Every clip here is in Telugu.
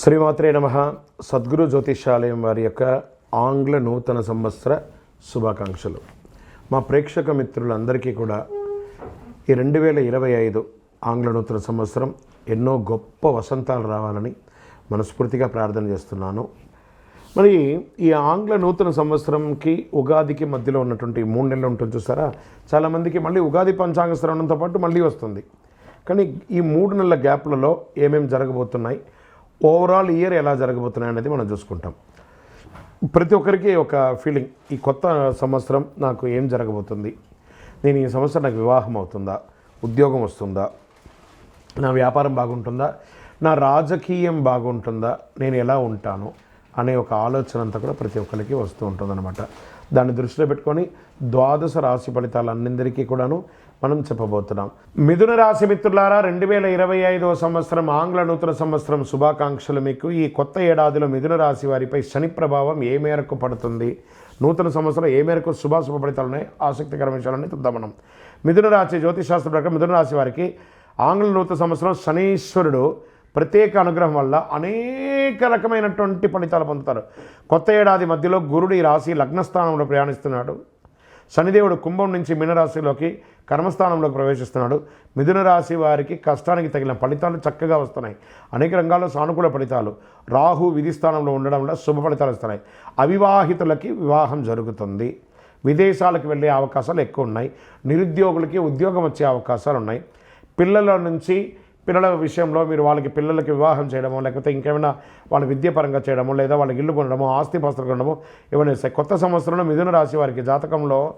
శ్రీమాత్రే నమ. సద్గురు జ్యోతిషాలయం వారి యొక్క ఆంగ్ల నూతన సంవత్సర శుభాకాంక్షలు. మా ప్రేక్షక మిత్రులందరికీ కూడా ఈ రెండు వేల ఇరవై ఐదు ఆంగ్ల నూతన సంవత్సరం ఎన్నో గొప్ప వసంతాలు రావాలని మనస్ఫూర్తిగా ప్రార్థన చేస్తున్నాను. మరి ఈ ఆంగ్ల నూతన సంవత్సరంకి ఉగాదికి మధ్యలో ఉన్నటువంటి మూడు నెలలు ఉంటుంది చూసారా? చాలామందికి మళ్ళీ ఉగాది పంచాంగ శ్రవణంతో పాటు మళ్ళీ వస్తుంది. కానీ ఈ మూడు నెలల గ్యాప్లలో ఏమేమి జరగబోతున్నాయి? ఓవరాల్ ఇయర్ ఎలా జరగబోతున్నాయి అనేది మనం చూసుకుంటాం. ప్రతి ఒక్కరికి ఒక ఫీలింగ్ ఈ కొత్త సంవత్సరం నాకు ఏం జరగబోతుంది? నేను ఈ సంవత్సరం నాకు వివాహం అవుతుందా? ఉద్యోగం వస్తుందా? నా వ్యాపారం బాగుంటుందా? నా రాజకీయం బాగుంటుందా? నేను ఎలా ఉంటాను? అనే ఒక ఆలోచన అంతా కూడా ప్రతి ఒక్కరికి వస్తూ ఉంటుందన్నమాట. దాన్ని దృష్టిలో పెట్టుకొని ద్వాదశ రాశి ఫలితాలన్నిందరికీ కూడాను మనం చెప్పబోతున్నాం. మిథున రాశి మిత్రులారా రెండు వేల ఇరవై ఐదవ సంవత్సరం ఆంగ్ల నూతన సంవత్సరం శుభాకాంక్షలు మీకు. ఈ కొత్త ఏడాదిలో మిథున రాశి వారిపై శని ప్రభావం ఏ మేరకు పడుతుంది? నూతన సంవత్సరం ఏ మేరకు శుభాశుభ ఫలితాలు ఉన్నాయి ఆసక్తికర విషయాలని చూద్దాం మనం. మిథున రాశి జ్యోతిశాస్త్ర ప్రకారం మిథున రాశి వారికి ఆంగ్ల నూతన సంవత్సరం శనీశ్వరుడు ప్రత్యేక అనుగ్రహం వల్ల అనేక రకమైనటువంటి ఫలితాలు పొందుతారు. కొత్త ఏడాది మధ్యలో గురుడు ఈ రాశి లగ్నస్థానంలో ప్రయాణిస్తున్నాడు. శనిదేవుడు కుంభం నుంచి మీనరాశిలోకి కర్మస్థానంలోకి ప్రవేశిస్తున్నాడు. మిథున రాశి వారికి కష్టానికి తగిన ఫలితాలు చక్కగా వస్తున్నాయి. అనేక రంగాల్లో సానుకూల ఫలితాలు. రాహు విధి స్థానంలో ఉండడం వల్ల శుభ ఫలితాలు వస్తున్నాయి. అవివాహితులకి వివాహం జరుగుతుంది. విదేశాలకు వెళ్ళే అవకాశాలు ఎక్కువ ఉన్నాయి. నిరుద్యోగులకి ఉద్యోగం వచ్చే అవకాశాలు ఉన్నాయి. పిల్లల నుంచి పిల్లల విషయంలో మీరు వాళ్ళకి పిల్లలకి వివాహం చేయడమో లేకపోతే ఇంకేమైనా వాళ్ళ విద్యాపరంగా చేయడమో లేదా వాళ్ళకి ఇల్లు కొనడమో ఆస్తి పస్తులు కొనడము ఇవన్నీ కొత్త సంవత్సరంలో మిథున రాశి వారికి జాతకంలో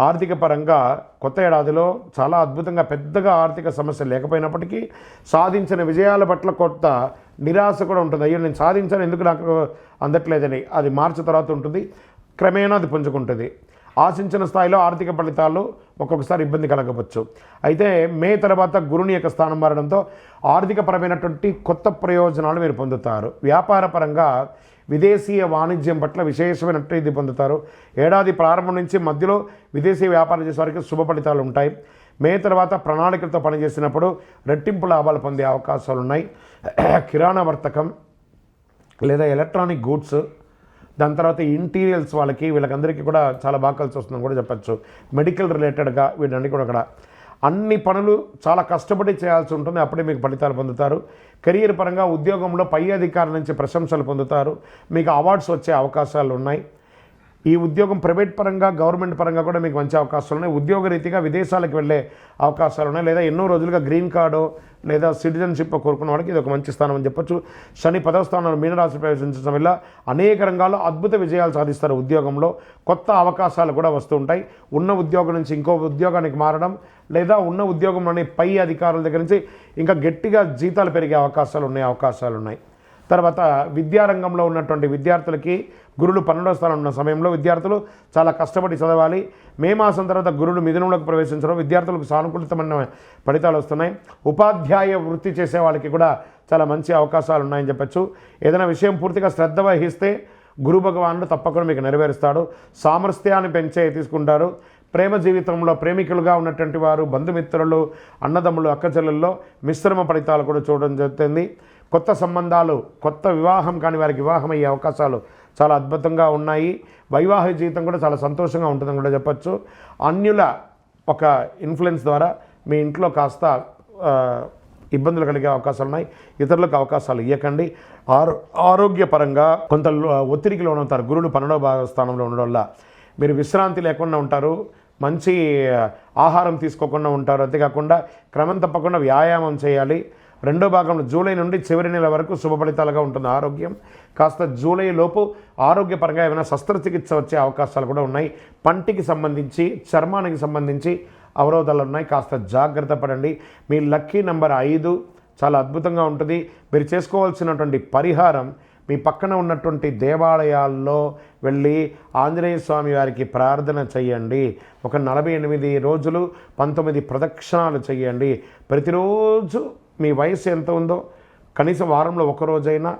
ఆర్థిక పరంగా కొత్త ఏడాదిలో చాలా అద్భుతంగా పెద్దగా ఆర్థిక సమస్య లేకపోయినప్పటికీ సాధించిన విజయాల పట్ల కొత్త నిరాశ కూడా ఉంటుంది. అయ్యో నేను సాధించాను ఎందుకు నాకు అందట్లేదని. అది మార్చి తర్వాత ఉంటుంది. క్రమేణా అది పుంజుకుంటుంది. ఆశించిన స్థాయిలో ఆర్థిక ఫలితాలు ఒక్కొక్కసారి ఇబ్బంది కలగవచ్చు. అయితే మే తర్వాత గురుని యొక్క స్థానం మారడంతో ఆర్థికపరమైనటువంటి కొత్త ప్రయోజనాలు మీరు పొందుతారు. వ్యాపారపరంగా విదేశీయ వాణిజ్యం పట్ల విశేషమైనట్టు ఇది పొందుతారు. ఏడాది ప్రారంభం నుంచి మధ్యలో విదేశీ వ్యాపారం చేసే వారికి శుభ ఫలితాలు ఉంటాయి. మే తర్వాత ప్రణాళికలతో పనిచేసినప్పుడు రెట్టింపు లాభాలు పొందే అవకాశాలు ఉన్నాయి కిరాణా వర్తకం లేదా ఎలక్ట్రానిక్ గూడ్స్ దాని తర్వాత ఇంటీరియల్స్ వాళ్ళకి వీళ్ళకందరికీ కూడా చాలా బాగా కలిసి వస్తుందని కూడా చెప్పచ్చు. మెడికల్ రిలేటెడ్గా వీటన్ని కూడా అక్కడ. అన్ని పనులు చాలా కష్టపడి చేయాల్సి ఉంటుంది అప్పుడే మీకు ఫలితాలు పొందుతారు. కెరీర్ పరంగా ఉద్యోగంలో పై అధికారుల నుంచి ప్రశంసలు పొందుతారు. మీకు అవార్డ్స్ వచ్చే అవకాశాలు ఉన్నాయి. ఈ ఉద్యోగం ప్రైవేట్ పరంగా గవర్నమెంట్ పరంగా కూడా మీకు మంచి అవకాశాలు ఉన్నాయి. ఉద్యోగ రీతిగా విదేశాలకు వెళ్ళే అవకాశాలు ఉన్నాయి. లేదా ఎన్నో రోజులుగా గ్రీన్ కార్డు లేదా సిటిజన్షిప్ కోరుకున్న వాళ్ళకి ఇది ఒక మంచి స్థానం అని చెప్పొచ్చు. శని పదవ స్థానంలో మీనరాశి ప్రవేశించడం వల్ల అనేక రంగాల్లో అద్భుత విజయాలు సాధిస్తారు ఉద్యోగంలో. కొత్త అవకాశాలు కూడా వస్తూ ఉంటాయి. ఉన్న ఉద్యోగం నుంచి ఇంకో ఉద్యోగానికి మారడం లేదా ఉన్న ఉద్యోగంలోని పై అధికారుల దగ్గర నుంచి ఇంకా గట్టిగా జీతాలు పెరిగే అవకాశాలు ఉన్నాయి అవకాశాలు ఉన్నాయి. తర్వాత విద్యారంగంలో ఉన్నటువంటి విద్యార్థులకి గురువులు పన్నెండవ స్థానం ఉన్న సమయంలో విద్యార్థులు చాలా కష్టపడి చదవాలి. మే మాసం తర్వాత గురువులు మిథునంలోకి ప్రవేశించడం విద్యార్థులకు సానుకూలితమైన ఫలితాలు వస్తున్నాయి. ఉపాధ్యాయ వృత్తి చేసే వాళ్ళకి కూడా చాలా మంచి అవకాశాలు ఉన్నాయని చెప్పచ్చు. ఏదైనా విషయం పూర్తిగా శ్రద్ధ వహిస్తే గురు భగవానుడు తప్పకుండా మీకు నెరవేరుస్తాడు. సామర్థ్యాన్ని పెంచే తీసుకుంటారు. ప్రేమ జీవితంలో ప్రేమికులుగా ఉన్నటువంటి వారు బంధుమిత్రులు అన్నదమ్ములు అక్కచెల్లెల్లో మిశ్రమ ఫలితాలు కూడా చూడడం జరుగుతుంది. కొత్త సంబంధాలు కొత్త వివాహం కాని వారికి వివాహం అయ్యే అవకాశాలు చాలా అద్భుతంగా ఉన్నాయి. వైవాహిక జీవితం కూడా చాలా సంతోషంగా ఉంటుందని కూడా చెప్పచ్చు. అన్యుల ఒక ఇన్ఫ్లుయెన్స్ ద్వారా మీ ఇంట్లో కాస్త ఇబ్బందులు కలిగే అవకాశాలు ఉన్నాయి. ఇతరులకు అవకాశాలు ఇవ్వకండి ఆరో ఆరోగ్యపరంగా కొంత ఒత్తిడికి లోనవుతారు. గురుడు పన్నెండవ భాగ స్థానంలో ఉండడం వల్ల మీరు విశ్రాంతి లేకుండా ఉంటారు. మంచి ఆహారం తీసుకోకుండా ఉంటారు. అంతేకాకుండా క్రమం తప్పకుండా వ్యాయామం చేయాలి. రెండో భాగంలో జూలై నుండి చివరి నెల వరకు శుభ ఫలితాలుగా ఉంటుంది ఆరోగ్యం. కాస్త జూలై లోపు ఆరోగ్యపరంగా ఏమైనా శస్త్రచికిత్స వచ్చే అవకాశాలు కూడా ఉన్నాయి. పంటికి సంబంధించి చర్మానికి సంబంధించి అవరోధాలు ఉన్నాయి. కాస్త జాగ్రత్త పడండి. మీ లక్కీ నెంబర్ ఐదు చాలా అద్భుతంగా ఉంటుంది. మీరు చేసుకోవాల్సినటువంటి పరిహారం మీ పక్కన ఉన్నటువంటి దేవాలయాల్లో వెళ్ళి ఆంజనేయ స్వామి వారికి ప్రార్థన చేయండి. ఒక నలభై ఎనిమిది రోజులు పంతొమ్మిది ప్రదక్షిణాలు చేయండి. ప్రతిరోజు మీ వయసు ఎంత ఉందో కనీసం వారంలో ఒకరోజైనా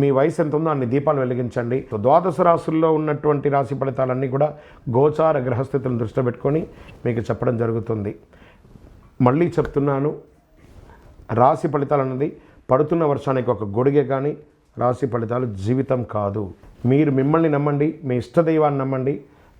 మీ వయసు ఎంత ఉందో అన్ని దీపాలు వెలిగించండి. ద్వాదశ రాశుల్లో ఉన్నటువంటి రాశి ఫలితాలన్నీ కూడా గోచార గ్రహస్థితులను దృష్టిలో పెట్టుకొని మీకు చెప్పడం జరుగుతుంది. మళ్ళీ చెప్తున్నాను రాశి ఫలితాలు అన్నది పడుతున్న వర్షానికి ఒక గొడుగే కానీ రాశి ఫలితాలు జీవితం కాదు. మీరు మిమ్మల్ని నమ్మండి మీ ఇష్టదైవాన్ని నమ్మండి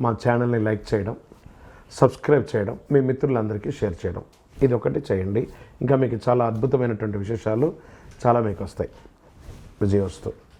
మా ఛానల్ని లైక్ చేయడం సబ్స్క్రైబ్ చేయడం మీ మిత్రులందరికీ షేర్ చేయడం. ఇది ఒకటి చేయండి. ఇంకా మీకు చాలా అద్భుతమైనటువంటి విశేషాలు చాలా మీకు వస్తాయి. విజయ్